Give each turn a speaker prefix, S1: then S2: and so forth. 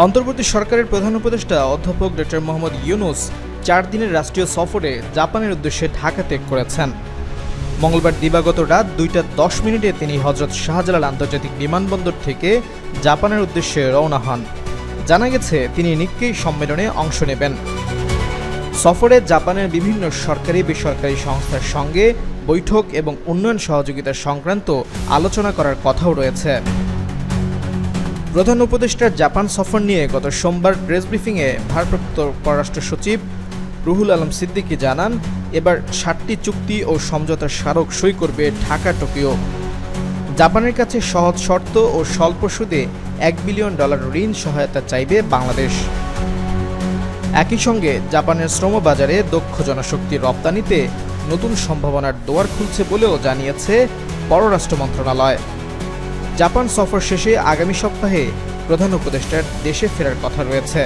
S1: অন্তর্বর্তী সরকারের প্রধান উপদেষ্টা অধ্যাপক ডক্টর মোহাম্মদ ইউনুস চার দিনের রাষ্ট্রীয় সফরে জাপানের উদ্দেশ্যে ঢাকা ত্যাগ করেছেন। মঙ্গলবার দিবাগত রাত দুইটা দশ মিনিটে তিনি হজরত শাহজালাল আন্তর্জাতিক বিমানবন্দর থেকে জাপানের উদ্দেশ্যে রওনা হন। জানা গেছে, তিনি নিক্কেই সম্মেলনে অংশ নেবেন। সফরে জাপানের বিভিন্ন সরকারি, বেসরকারি সংস্থার সঙ্গে বৈঠক এবং উন্নয়ন সহযোগিতা সংক্রান্ত আলোচনা করার কথাও রয়েছে। প্রধান উপদেষ্টার জাপান সফর নিয়ে গত সোমবার প্রেস ব্রিফিংয়ে ভারপ্রাপ্ত পররাষ্ট্র সচিব রুহুল আলম সিদ্দিকী জানান, এবার ষাটটি চুক্তি ও সমঝোতার স্মারক সই করবে ঢাকা, টোকিও। জাপানের কাছে সহজ শর্ত ও স্বল্প সুদে এক বিলিয়ন ডলার ঋণ সহায়তা চাইবে বাংলাদেশ। একই সঙ্গে জাপানের শ্রম বাজারে দক্ষ জনশক্তি রপ্তানিতে নতুন সম্ভাবনার দোয়ার খুলছে বলেও জানিয়েছে পররাষ্ট্র মন্ত্রণালয়। জাপান সফর শেষে আগামী সপ্তাহে প্রধান উপদেষ্টার দেশে ফেরার কথা রয়েছে।